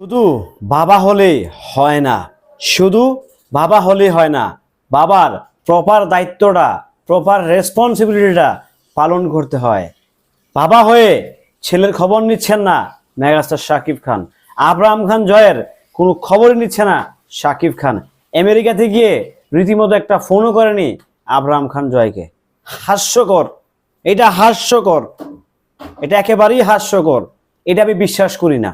শুধু বাবা হলেই হয় না, শুধু বাবা হলেই হয় না, বাবার প্রপার দায়িত্বটা প্রপার রেসপন্সিবিলিটিটা পালন করতে হয়। বাবা হয়ে ছেলের খবর নিচ্ছেন না মেগাস্টার শাকিব খান। আবরাম খান জয়ের কোনো খবরই নিচ্ছে না শাকিব খান। আমেরিকাতে গিয়ে রীতিমতো একটা ফোনও করেনি আবরাম খান জয়কে। হাস্যকর, এটা হাস্যকর, এটা একেবারেই হাস্যকর, এটা আমি বিশ্বাস করি না।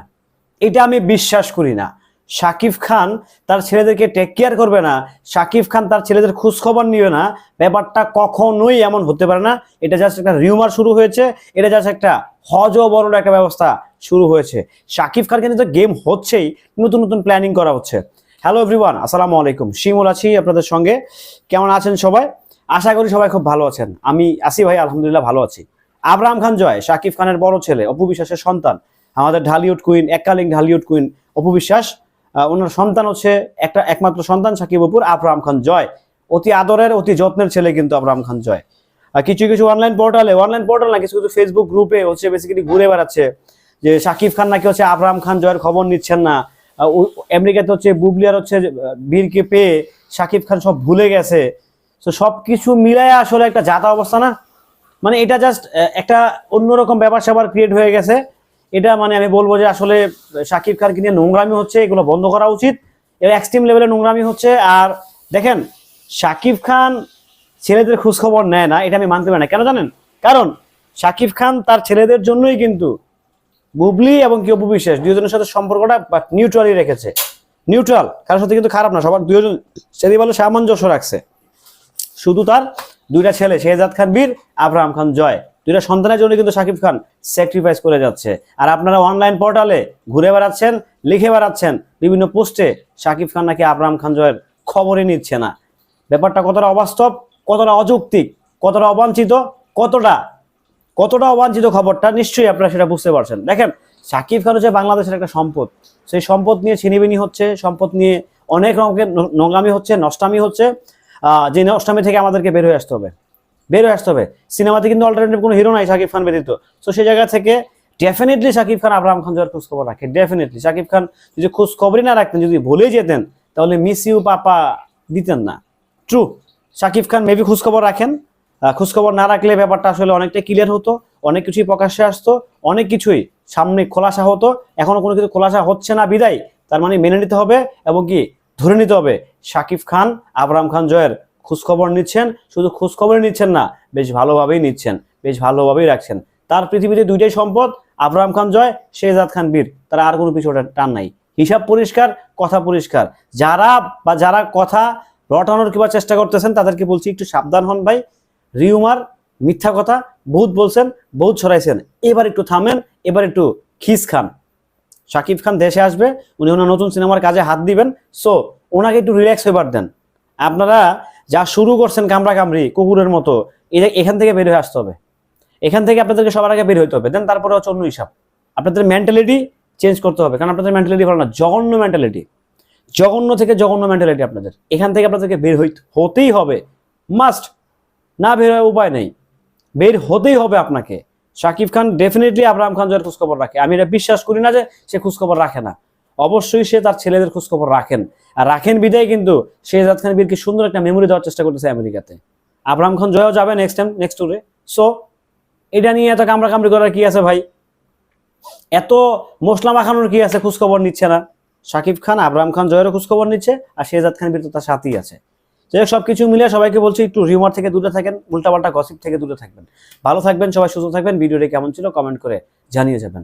এটা আমি বিশ্বাস করি না। শাকিব খান তার ছেলেদেরকে টেক কেয়ার করবে না। শাকিব খান তার ছেলেদের খোঁজখবর নিবে না। ব্যাপারটা কখনোই এমন হতে পারে না। এটা জাস্ট একটা রিউমার শুরু হয়েছে। এটা জাস্ট একটা হজ বড় একটা ব্যবস্থা শুরু হয়েছে। শাকিব খানকে কিন্তু গেম হচ্ছেই। নতুন নতুন প্ল্যানিং করা হচ্ছে। হ্যালো এভরিওয়ান আসসালামু আলাইকুম। শিমুল আছি আপনাদের সঙ্গে। কেমন আছেন সবাই? আশা করি সবাই খুব ভালো আছেন। আমি আসি ভাই, আলহামদুলিল্লাহ ভালো আছি। আবরাম খান জয় শাকিব খানের বড় ছেলে, অপু বিশ্বাসের সন্তান। আমাদের ঢালিউড কুইন, এককালীন ঢালিউড কুইন অপু বিশ্বাস ওনার সন্তান হচ্ছে একটা একমাত্র সন্তান সাকিব অপুর আবরাম খান জয়। অতি আদরের, অতি যত্নের ছেলে কিন্তু আবরাম খান জয়। আর কিছু কিছু অনলাইন পোর্টালে অনলাইন পোর্টাল না, কিছু কিছু ফেসবুক গ্রুপে হচ্ছে বেসিক্যালি ঘুরে বেড়াচ্ছে যে শাকিব খান নাকি হচ্ছে আবরাম খান জয়ের খবর নিচ্ছেন না। আমেরিকাতে হচ্ছে বুবলিয়ার হচ্ছে বীরকে পেয়ে শাকিব খান সব ভুলে গেছে। তো সব কিছু মিলায় আসলে একটা জাতা অবস্থা না? মানে এটা জাস্ট একটা অন্যরকম ব্যাপার স্যাপার ক্রিয়েট হয়ে গেছে। এটা মানে আমি বলব যে আসলে শাকিব খানকে নিয়ে নোংরামি হচ্ছে, এগুলো বন্ধ করা উচিত। এর এক্সট্রিম লেভেলে নোংরামি হচ্ছে, আর দেখেন শাকিব খান ছেলেদের খোঁজখবর নেয় না, এটা আমি মানতে পারি না। কেন জানেন? কারণ শাকিব খান তার ছেলেদের জন্যই কিন্তু বুবলি এবং কি অপু বিশ্বাস দুজনের সাথে সম্পর্কটা নিউট্রালই রেখেছে। নিউট্রাল কারোর সাথে কিন্তু খারাপ না, সবার দুজন সেদিকে বলে সামঞ্জস্য রাখছে। শুধু তার দুইটা ছেলে, শেহজাদ খান, বীর আবরাম খান, জয়। দুইটা সন্তানের জন্য কিন্তু শাকিব খান স্যাক্রিফাইস করে যাচ্ছে। আর আপনারা অনলাইন পোর্টালে ঘুরে বেড়াচ্ছেন, লিখে বেড়াচ্ছেন, বিভিন্ন পোস্টে শাকিব খান নাকি আবরাম খান জয়ের খবরই নিচ্ছে না। ব্যাপারটা কতটা অবাস্তব, কতটা অযৌক্তিক, কতটা অবাঞ্ছিত, কতটা কতটা অবাঞ্ছিত খবরটা নিশ্চয়ই আপনারা সেটা বুঝতে পারছেন। দেখেন, সাকিব খান হচ্ছে বাংলাদেশের একটা সম্পদ। সেই সম্পদ নিয়ে ছিনিবিনি হচ্ছে, সম্পদ নিয়ে অনেক রকমের নোংরামি হচ্ছে, নষ্টামি হচ্ছে যে নষ্টামি থেকে আমাদেরকে বের হয়ে আসতে হবে। বের আসতে হবে। সিনেমাতে কিন্তু অল্টারনেটিভ কোনো হিরো নাই সাকিব খান ব্যতীত। তো সেই জায়গা থেকে ডেফিনেটলি সাকিব খান, আবরাম খান জয়ের খোঁজ খবর রাখে। ডেফিনেটলি সাকিব খান যদি খোঁজ খবরই না রাখতেন, যদি ভুলেই যেতেন, তাহলে মিস ইউ পাপা দিতেন না। ট্রু সাকিব খান মেবি খোঁজখবর রাখেন। খোঁজখবর না রাখলে ব্যাপারটা আসলে অনেকটা ক্লিয়ার হতো, অনেক কিছুই প্রকাশ্যে আসতো, অনেক কিছুই সামনে খোলাসা হতো। এখনও কোনো কিছু খোলাসা হচ্ছে না বিদায়। তার মানে মেনে নিতে হবে এবং কি, ধরে নিতে হবে সাকিব খান, আবরাম খান জয়ের খোঁজখবর নিচ্ছেন, শুধু খোঁজখবরই নিচ্ছেন না, বেশ ভালোভাবেই নিচ্ছেন, বেশ ভালোভাবেই রাখছেন। তার পৃথিবীতে দুইটাই সম্পদ, আবরাম খান জয়, শেহজাদ খান বীর, তার আর কোনো পিছনে টান নাই। হিসাব পরিষ্কার, কথা পরিষ্কার। যারা বা যারা কথা রটানোর কিংবা চেষ্টা করতেছেন, তাদেরকে বলছি একটু সাবধান হন ভাই। রিউমার, মিথ্যা কথা, বহুত বলছেন, বহুত ছড়াইছেন। এবার একটু থামেন, এবার একটু খিস খান। শাকিব খান দেশে আসবে, উনি ওনার নতুন সিনেমার কাজে হাত দিবেন। সো ওনাকে একটু রিল্যাক্স হইবার দেন। আপনারা যা শুরু করছেন কামড়া কামড়ি, কুকুরের মতো এ- এখান থেকে বের হয়ে আসতে হবে। এখান থেকে আপনাদেরকে সবার আগে বের হইতে হবে। দেন তারপরে হচ্ছে অন্য হিসাব। আপনাদের মেন্টালিটি চেঞ্জ করতে হবে। কারণ আপনাদের মেন্টালিটি ভালো না। জঘন্য মেন্টালিটি জঘন্য থেকে জঘন্য মেন্টালিটি আপনাদের। এখান থেকে আপনাদেরকে বের হতেই হবে। মাস্ট না বের হওয়ার উপায় নেই। বের হতেই হবে আপনাকে। শাকিব খান ডেফিনেটলি আবরাম খান জয়ের খোঁজখবর রাখে। আমি এটা বিশ্বাস করি না যে সে খোঁজখবর রাখে না। অবশ্যই সে তার ছেলেদের খোঁজখবর রাখেন। আর রাখেন বিদায় কিন্তু শেহজাদ খান বীরকে সুন্দর একটা মেমোরি দেওয়ার চেষ্টা করতেছে আমেরিকাতে। আবরাম খান জয়ও যাবে নেক্সট টাইম নেক্সট টুরে সো এটা নিয়ে এত কামড়া কামড়ি করার কি আছে ভাই? এত মশলা মাখানোর কি আছে খোঁজখবর নিচ্ছে না। শাকিব খান, আবরাম খান জয়েরও খোঁজখবর নিচ্ছে আর শেহজাদ খান বীর তো তার সাথেই আছে। যাই হোক, সবকিছু মিলে সবাইকে বলছি একটু রিউমার থেকে দূরে থাকেন, উল্টাপাল্টা গসিপ থেকে দূরে থাকবেন। ভালো থাকবেন, সবাই সুস্থ থাকবেন। ভিডিওটি কেমন ছিল কমেন্ট করে জানিয়ে যাবেন।